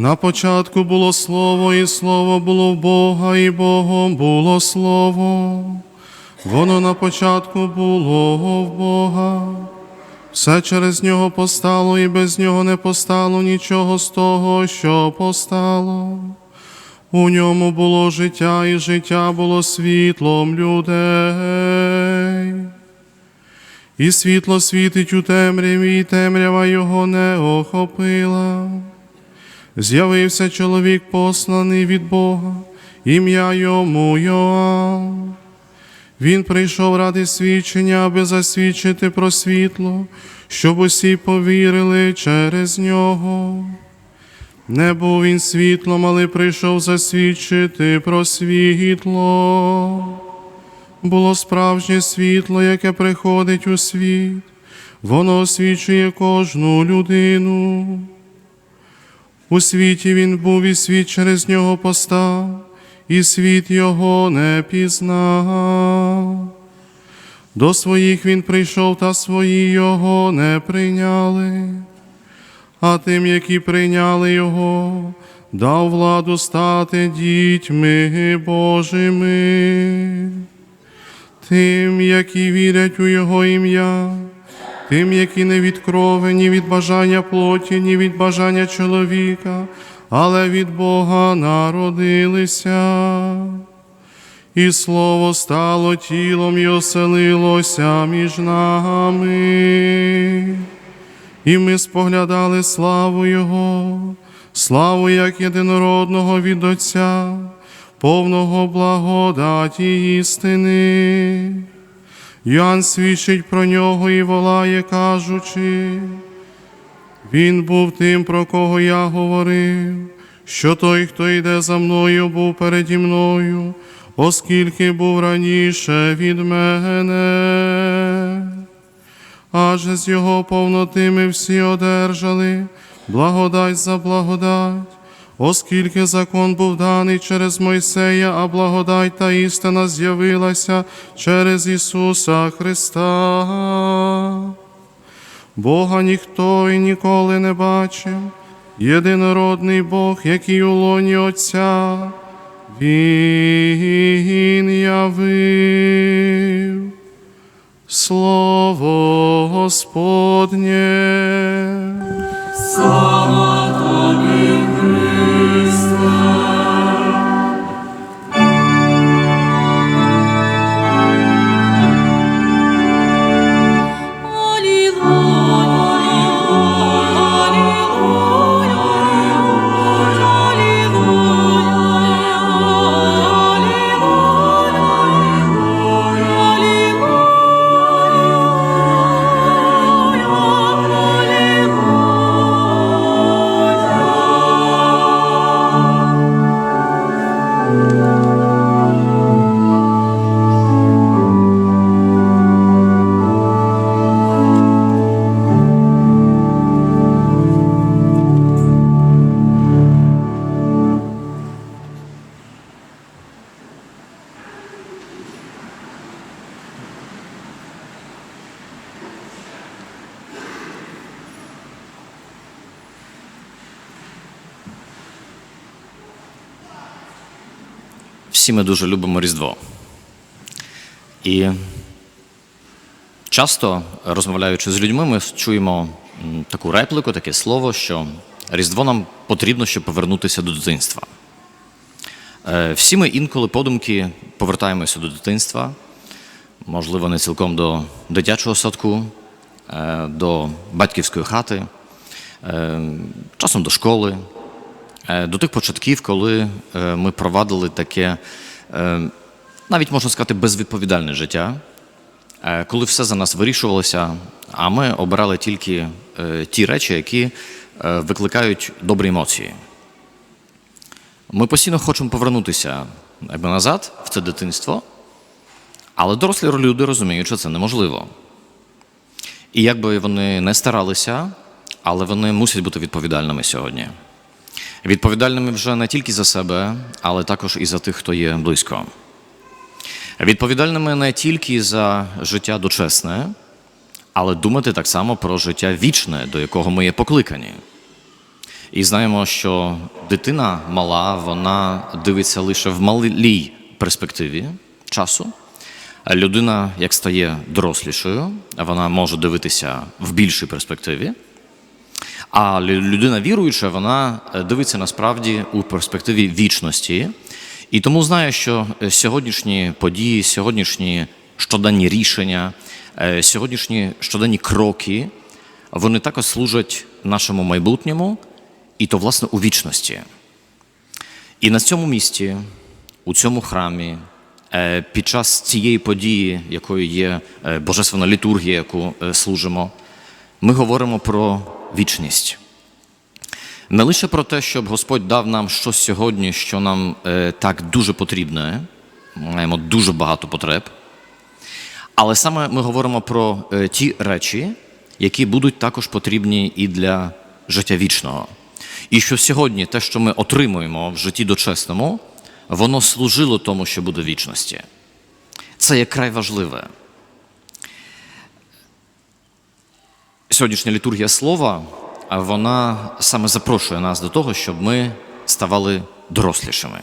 На початку було слово, і слово було в Бога, і Богом було слово. Воно на початку було в Бога. Все через нього постало, і без нього не постало нічого з того, що постало. У ньому було життя, і життя було світлом людей. І світло світить у темряві, і темрява його не охопила. З'явився чоловік посланий від Бога, ім'я йому Йоанн. Він прийшов ради свідчення, аби засвідчити про світло, щоб усі повірили через нього. Не був він світлом, але прийшов засвідчити про світло. Було справжнє світло, яке приходить у світ, воно освічує кожну людину. У світі він був, і світ через нього постав, і світ його не пізнав. До своїх він прийшов, та свої його не прийняли, а тим, які прийняли його, дав владу стати дітьми Божими, тим, які вірять у Його ім'я тим, які не від крови, ні від бажання плоті, ні від бажання чоловіка, але від Бога народилися. І слово стало тілом і оселилося між нами. І ми споглядали славу Його, славу як єдинородного від Отця, повного благодаті істини. Йоанн свідчить про нього і волає, кажучи, він був тим, про кого я говорив, що той, хто йде за мною, був переді мною, оскільки був раніше від мене. Аже з його повноти ми всі одержали, благодать за благодать. Оскільки закон був даний через Мойсея, а благодать та істина з'явилася через Ісуса Христа. Бога ніхто і ніколи не бачив, єдинородний Бог, який у лоні Отця, Він явив. Слово Господнє. Слава тобі, Христе! Всі ми дуже любимо Різдво. І часто, розмовляючи з людьми, ми чуємо таку репліку, таке слово, що Різдво нам потрібно, щоб повернутися до дитинства. Е, Всі ми інколи подумки повертаємося до дитинства, можливо, не цілком до дитячого садку, е, до батьківської хати, е, часом до школи, до тих початків, коли е, ми провадили таке, е, навіть можна сказати, безвідповідальне життя, е, коли все за нас вирішувалося, а ми обирали тільки е, ті речі, які е, викликають добрі емоції. Ми постійно хочемо повернутися якби назад в це дитинство, але дорослі люди розуміють, що це неможливо. І як би вони не старалися, але вони мусять бути відповідальними сьогодні. Відповідальними вже не тільки за себе, але також і за тих, хто є близько. Відповідальними не тільки за життя дочесне, але думати так само про життя вічне, до якого ми є покликані. І знаємо, що дитина мала, вона дивиться лише в малій перспективі часу. Людина, як стає дорослішою, вона може дивитися в більшій перспективі. А людина віруюча, вона е, дивиться насправді у перспективі вічності. І тому знає, що е, сьогоднішні події, сьогоднішні щоденні рішення, е, сьогоднішні щоденні кроки, вони також служать нашому майбутньому, і то, власне, у вічності. І на цьому місці, у цьому храмі, під час цієї події, якою є Божественна літургія, яку служимо, ми говоримо про вічність. Не лише про те, щоб Господь дав нам щось сьогодні, що нам е, так дуже потрібне, маємо дуже багато потреб, але саме ми говоримо про е, ті речі, які будуть також потрібні і для життя вічного. І що сьогодні те, що ми отримуємо в житті дочесному, воно служило тому, що буде вічності. Це є край важливе. Сьогоднішня літургія слова, вона саме запрошує нас до того, щоб ми ставали дорослішими.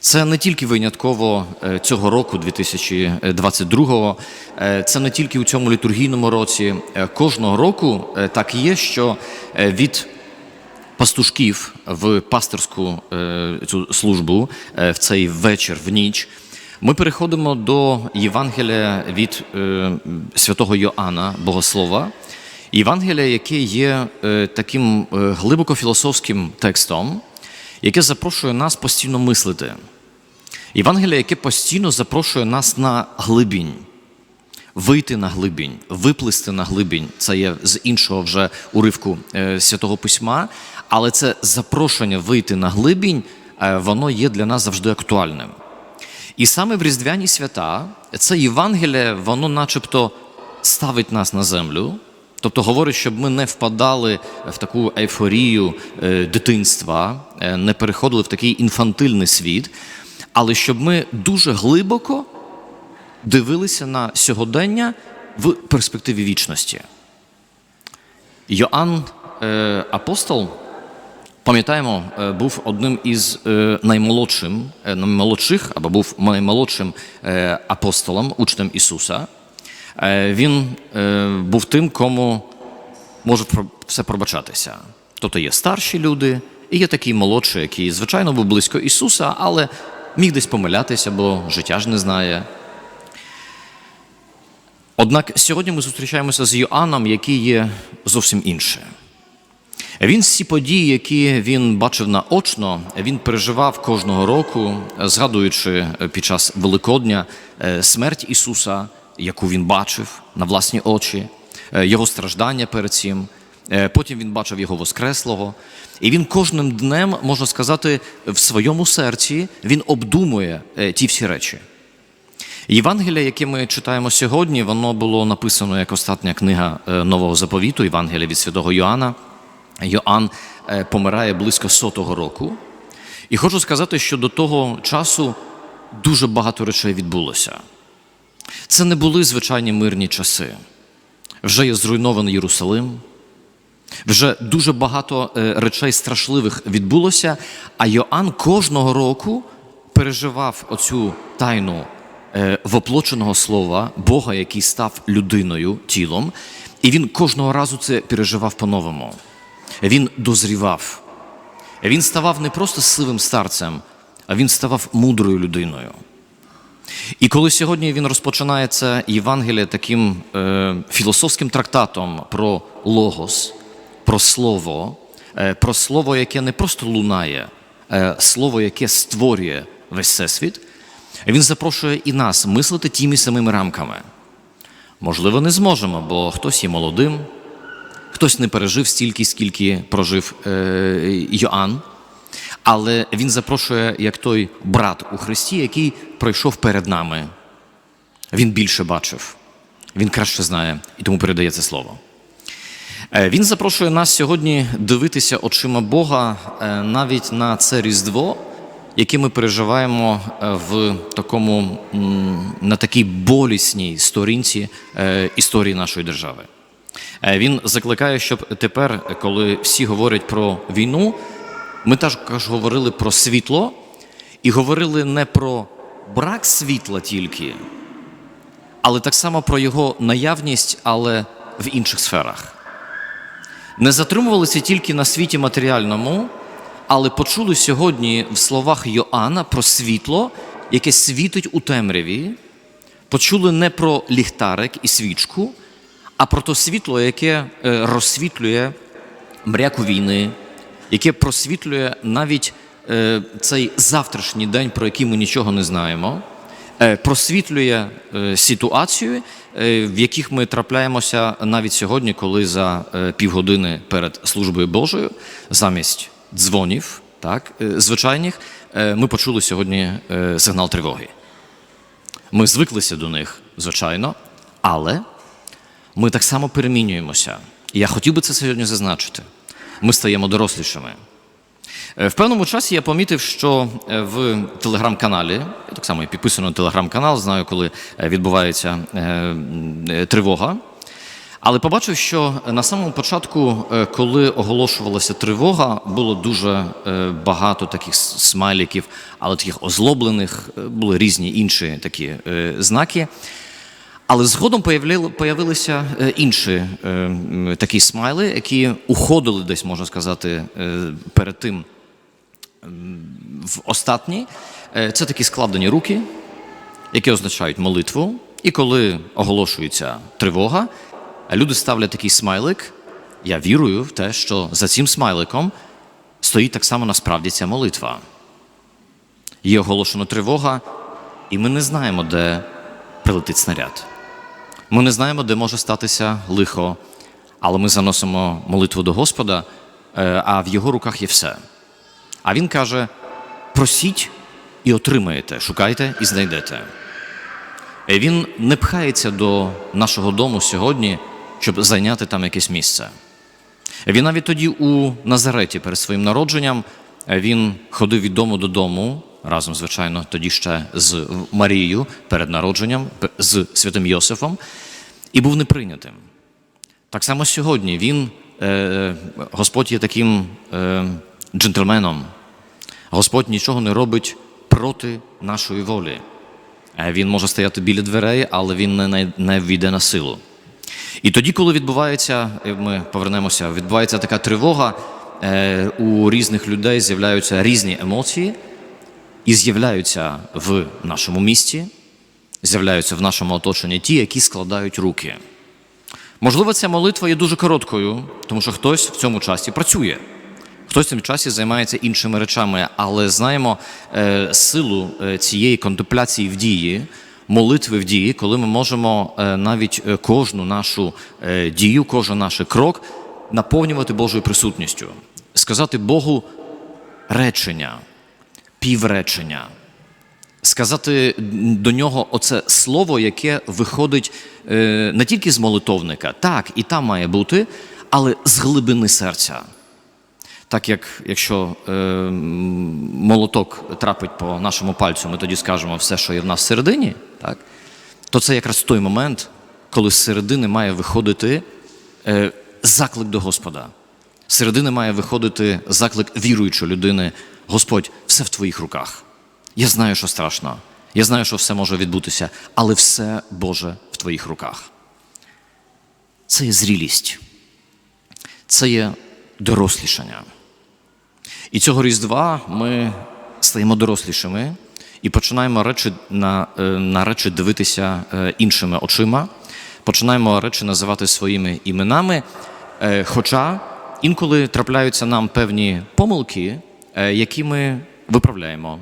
Це не тільки винятково е, цього року, 2022-го, е, це не тільки у цьому літургійному році. Е, Кожного року так є, що від пастушків в пасторську цю службу в цей вечір, в ніч. Ми переходимо до Євангелія від святого Йоанна, Богослова. Євангелія, яке є е, таким е, глибоко філософським текстом, яке запрошує нас постійно мислити. Євангелія, яке постійно запрошує нас на глибінь вийти на глибінь, виплисти на глибінь. Це є з іншого вже уривку е, Святого Письма, але це запрошення вийти на глибінь, воно є для нас завжди актуальним. І саме в Різдвяні свята це Євангеліє, воно начебто ставить нас на землю, тобто говорить, щоб ми не впадали в таку ейфорію е, дитинства, е, не переходили в такий інфантильний світ, але щоб ми дуже глибоко дивилися на сьогодення в перспективі вічності. Йоанн е, Апостол, пам'ятаємо, був одним із наймолодшим, наймолодших, або був наймолодшим апостолом, учнем Ісуса. Е, він е, був тим, кому про- все пробачатися. Тобто є старші люди, і є такий молодший, який, звичайно, був близько Ісуса, але міг десь помилятися, бо життя ж не знає. Однак сьогодні ми зустрічаємося з Йоанном, який є зовсім інше. Він всі події, які він бачив наочно, він переживав кожного року, згадуючи під час Великодня е, смерть Ісуса, яку він бачив на власні очі, е, його страждання перед цим. Е, Потім він бачив його Воскреслого. І він кожним днем, можна сказати, в своєму серці він обдумує е, ті всі речі. Євангелія, яке ми читаємо сьогодні, воно було написано як остання книга Нового заповіту, Євангелія від святого Йоанна. Йоанн помирає близько сотого року. І хочу сказати, що до того часу дуже багато речей відбулося. Це не були звичайні мирні часи. Вже є зруйнований Єрусалим, вже дуже багато е, речей страшливих відбулося, а Йоанн кожного року переживав оцю тайну е, воплоченого слова Бога, який став людиною, тілом, і він кожного разу це переживав по-новому. Він дозрівав. Він ставав не просто сивим старцем, а він ставав мудрою людиною. І коли сьогодні він розпочинає це Євангеліє таким е, філософським трактатом про логос, про слово, е, про слово, яке не просто лунає, е, слово, яке створює весь всесвіт, він запрошує і нас мислити тими самими рамками. Можливо, не зможемо, бо хтось є молодим, хтось не пережив стільки, скільки прожив е, Йоанн. Але він запрошує як той брат у Христі, який пройшов перед нами. Він більше бачив, він краще знає і тому передає це слово. Е, Він запрошує нас сьогодні дивитися очима Бога е, навіть на це Різдво, яке ми переживаємо е, в такому на такій болісній сторінці історії нашої держави. Він закликає, щоб тепер, коли всі говорять про війну, ми також говорили про світло і говорили не про брак світла тільки, але так само про його наявність, але в інших сферах. Не затримувалися тільки на світі матеріальному, але почули сьогодні в словах Йоанна про світло, яке світить у темряві. Почули не про ліхтарик і свічку, а про то світло, яке е, розсвітлює мряку війни, яке просвітлює навіть цей завтрашній день, про який ми нічого не знаємо, е, просвітлює е, ситуацію, е, в яких ми трапляємося навіть сьогодні, коли за е, півгодини перед службою Божою, замість дзвонів, так, е, звичайних, е, ми почули сьогодні е, сигнал тривоги. Ми звиклися до них, звичайно, але ми так само перемінюємося. І я хотів би це сьогодні зазначити. Ми стаємо дорослішими. Е, В певному часі я помітив, що е, в телеграм-каналі, так само і підписано на телеграм-канал, знаю, коли е, відбувається тривога. Але побачив, що на самому початку, коли оголошувалася тривога, було дуже багато таких с- смайликів, але таких озлоблених, були різні інші такі знаки. Але згодом появилися інші такі смайли, які уходили десь, можна сказати, перед тим в остатній. Е, Це такі складені руки, які означають молитву. І коли оголошується тривога, люди ставлять такий смайлик. Я вірую в те, що за цим смайликом стоїть так само насправді ця молитва. Є оголошена тривога, і ми не знаємо, де прилетить снаряд. Ми не знаємо, де може статися лихо, але ми заносимо молитву до Господа, е, а в його руках є все. А він каже: просіть і отримаєте, шукайте і знайдете. Е, Він не пхається до нашого дому сьогодні, щоб зайняти там якесь місце. Він навіть тоді у Назареті перед своїм народженням е, він ходив від дому додому, разом, звичайно, тоді ще з Марією перед народженням, з святим Йосифом, і був неприйнятим. Так само сьогодні він, е, Господь є таким е, джентльменом. Господь нічого не робить проти нашої волі. Е, Він може стояти біля дверей, але він не, не, війде на силу. І тоді, коли відбувається, е, ми повернемося, відбувається така тривога, е, у різних людей з'являються різні емоції, і з'являються в нашому місті, з'являються в нашому оточенні ті, які складають руки. Можливо, ця молитва є дуже короткою, тому що хтось в цьому часі працює, хтось цьому часі займається іншими речами, але знаємо е, силу е, цієї контемпляції в дії, молитви в дії, коли ми можемо е, навіть е, кожну нашу дію, кожен наш крок наповнювати Божою присутністю, сказати Богу речення, півречення сказати до нього оце слово, яке виходить не тільки з молитовника, так, і там має бути, але з глибини серця. Так як якщо е, молоток трапить по нашому пальцю, ми тоді скажемо все, що є в нас всередині, так, то це якраз той момент, коли з середини має виходити е, заклик до Господа. З середини має виходити заклик віруючої людини. Господь, все в твоїх руках. Я знаю, що страшно. Я знаю, що все може відбутися, але все Боже в твоїх руках. Це є зрілість, це є дорослішання. І цього Різдва ми стаємо дорослішими і починаємо речі на, е, на речі дивитися е, іншими очима, починаємо речі називати своїми іменами. Е, Хоча інколи трапляються нам певні помилки, які ми виправляємо.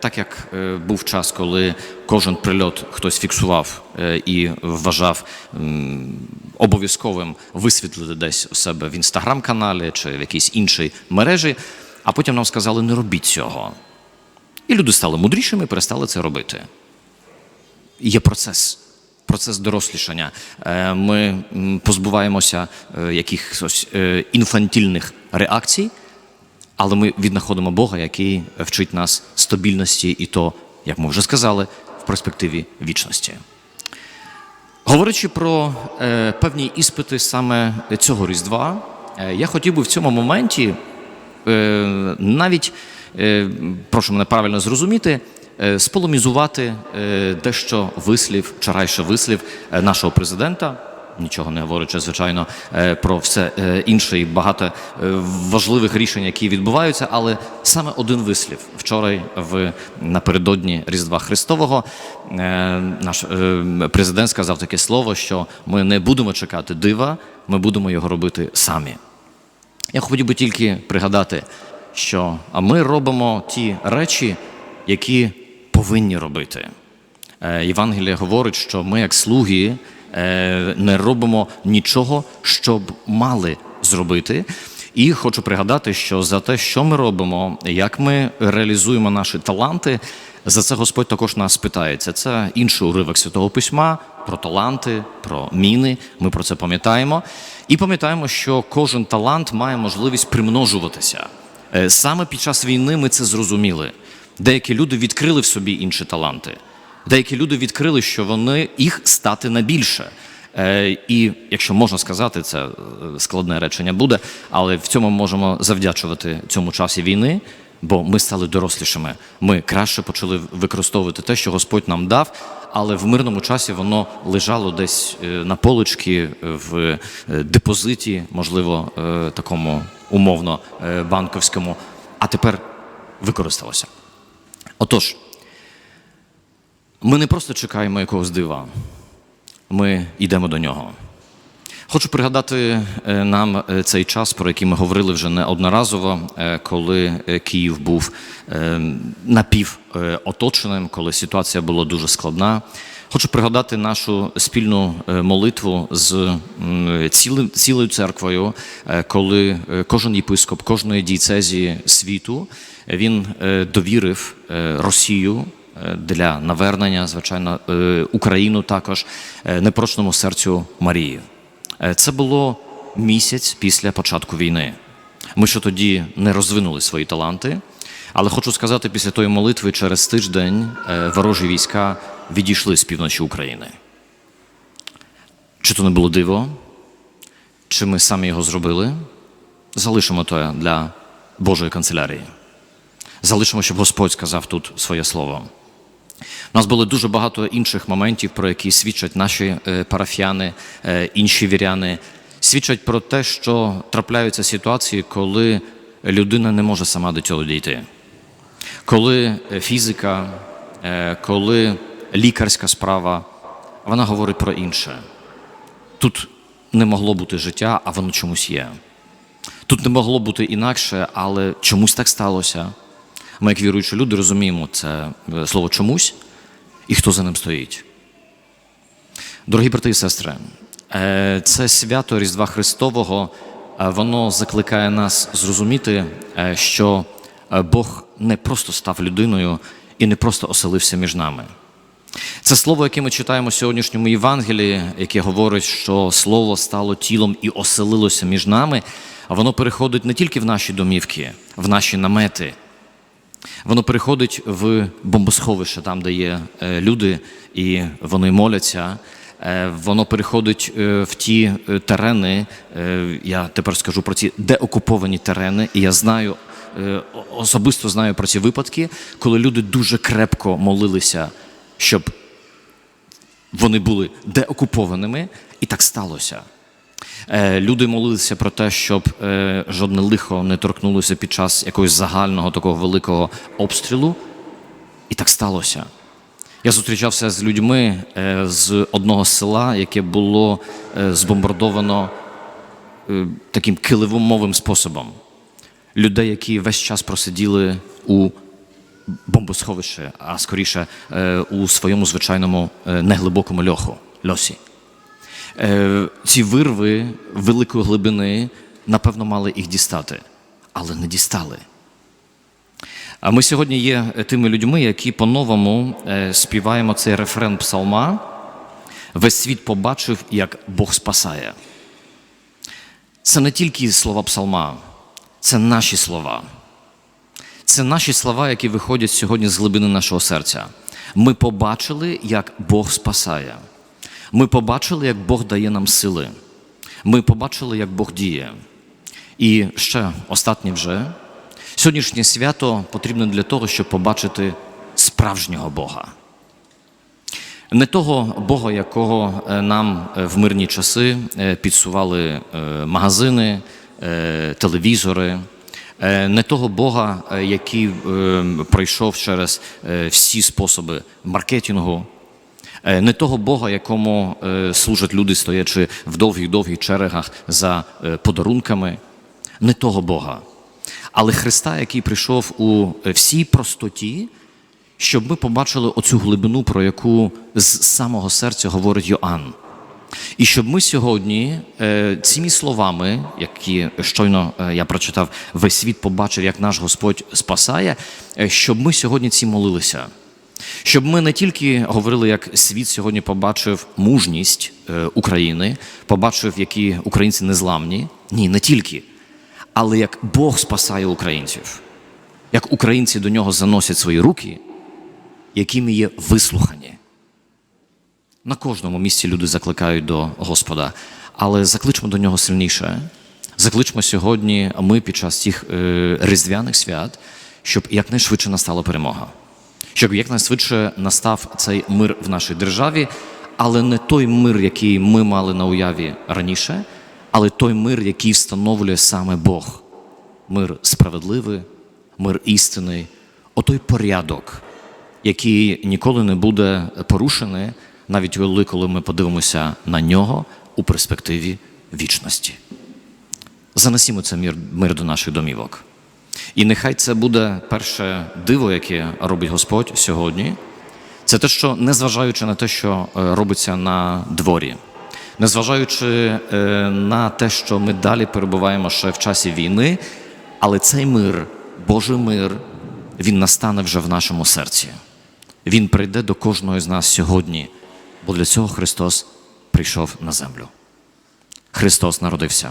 Так як був час, коли кожен прильот хтось фіксував і вважав обов'язковим висвітлити десь у себе в інстаграм-каналі чи в якійсь іншій мережі, а потім нам сказали, не робіть цього. І люди стали мудрішими і перестали це робити. Є процес, процес дорослішання. Е, Ми позбуваємося е, якихось е, інфантільних реакцій, але ми віднаходимо Бога, який вчить нас стабільності, і то, як ми вже сказали, в перспективі вічності. Говорячи про е, певні іспити саме цього Різдва, е, я хотів би в цьому моменті е, навіть, е, прошу мене правильно зрозуміти, е, споломізувати е, дещо вислів, вчорайший вислів е, нашого президента. Нічого не говорячи, звичайно, е, про все е, інше і багато е, важливих рішень, які відбуваються, але саме один вислів вчора в напередодні Різдва Христового наш президент сказав таке слово, що ми не будемо чекати дива, ми будемо його робити самі. Я хотів би тільки пригадати, що а ми робимо ті речі, які повинні робити. Євангелія говорить, що ми, як слуги, не робимо нічого, щоб мали зробити. І хочу пригадати, що за те, що ми робимо, як ми реалізуємо наші таланти, за це Господь також нас питається. Це інший уривок Святого Письма про таланти, про міни. Ми про це пам'ятаємо. І пам'ятаємо, що кожен талант має можливість примножуватися. Е, Саме під час війни ми це зрозуміли. Деякі люди відкрили в собі інші таланти. Деякі люди відкрили, що вони їх стати на більше. Е, і якщо можна сказати, це е, складне речення буде, але в цьому можемо завдячувати цьому часі війни, бо ми стали дорослішими. Ми краще почали використовувати те, що Господь нам дав, але в мирному часі воно лежало десь е, на полочці в депозиті, можливо, такому умовно банковському, а тепер використалося. Отож, ми не просто чекаємо якогось дива, ми йдемо до нього. Хочу пригадати е, нам е, цей час, про який ми говорили вже неодноразово, е, коли Київ був е, напів е, оточеним, коли ситуація була дуже складна. Хочу пригадати нашу спільну молитву з цілою церквою, коли кожен єпископ кожної дієцезії світу він довірив Росію для навернення, звичайно, е, Україну також е, непорочному серцю Марії. Е, Це було місяць після початку війни. Ми ще тоді не розвинули свої таланти, але хочу сказати, після тої молитви через тиждень е, ворожі війська відійшли з півночі України. Чи то не було диво, чи ми самі його зробили? Залишимо то для Божої канцелярії. Залишимо, щоб Господь сказав тут своє слово. У нас було дуже багато інших моментів, про які свідчать наші е, парафіяни, е, інші віряни. Свідчать про те, що трапляються ситуації, коли людина не може сама до цього дійти. Коли е, фізика, коли лікарська справа, вона говорить про інше. Тут не могло бути життя, а воно чомусь є. Тут не могло бути інакше, але чомусь так сталося. Ми, як віруючі люди, розуміємо це е, слово чомусь і хто за ним стоїть. Дорогі брати і сестри, е, це свято Різдва Христового, е, воно закликає нас зрозуміти, що Бог не просто став людиною і не просто оселився між нами. Це слово, яке ми читаємо в сьогоднішньому Євангелії, яке говорить, що слово стало тілом і оселилося між нами, а воно переходить не тільки в наші домівки, в наші намети. Воно переходить в бомбосховище, там, де є е, люди, і вони моляться. Е, Воно переходить е, в ті терени. Я тепер скажу про ці деокуповані терени, і я знаю, особисто знаю про ці випадки, коли люди дуже крепко молилися, щоб вони були деокупованими, і так сталося. Е, Люди молилися про те, щоб е, жодне лихо не торкнулося під час якогось загального такого великого обстрілу, і так сталося. Я зустрічався з людьми е, з одного села, яке було збомбардовано таким килимовим способом. Людей, які весь час просиділи у бомбосховищі, а скоріше у своєму звичайному неглибокому льоху, льосі. Е, Ці вирви великої глибини, напевно, мали їх дістати, але не дістали. А ми сьогодні є тими людьми, які по-новому е, співаємо цей рефрен псалма. Весь світ побачив, як Бог спасає. Це не тільки слова псалма, це наші слова. Це наші слова, які виходять сьогодні з глибини нашого серця. Ми побачили, як Бог спасає. Ми побачили, як Бог дає нам сили. Ми побачили, як Бог діє. І ще останнє вже. Сьогоднішнє свято потрібно для того, щоб побачити справжнього Бога. Не того Бога, якого е, нам е, в мирні часи е, підсували магазини, телевізори, не того Бога, який пройшов через всі способи маркетингу, не того Бога, якому е, служать люди, стоячи в довгих-довгих черегах за е, подарунками, не того Бога, але Христа, який прийшов у е, всій простоті, щоб ми побачили оцю глибину, про яку з самого серця говорить Йоанн. І щоб ми сьогодні е, цими словами, які щойно е, я прочитав, весь світ побачив, як наш Господь спасає, е, щоб ми сьогодні ці молилися. Щоб ми не тільки говорили, як світ сьогодні побачив мужність е, України, побачив, які українці незламні. Ні, не тільки, але як Бог спасає українців, як українці до нього заносять свої руки, якими є вислухані. На кожному місці люди закликають до Господа, але закличмо до нього сильніше. Закличмо сьогодні ми під час цих е, різдвяних свят, щоб якнайшвидше настала перемога, щоб якнайшвидше настав цей мир в нашій державі, але не той мир, який ми мали на уяві раніше, але той мир, який встановлює саме Бог. Мир справедливий, мир істинний, отой порядок, який ніколи не буде порушений, навіть коли ми подивимося на нього у перспективі вічності. Занесімо це мир, мир до наших домівок. І нехай це буде перше диво, яке робить Господь сьогодні. Це те, що незважаючи на те, що е, робиться на дворі, незважаючи е, на те, що ми далі перебуваємо ще в часі війни, але цей мир, Божий мир, він настане вже в нашому серці. Він прийде до кожного з нас сьогодні, бо для цього Христос прийшов на землю. Христос народився.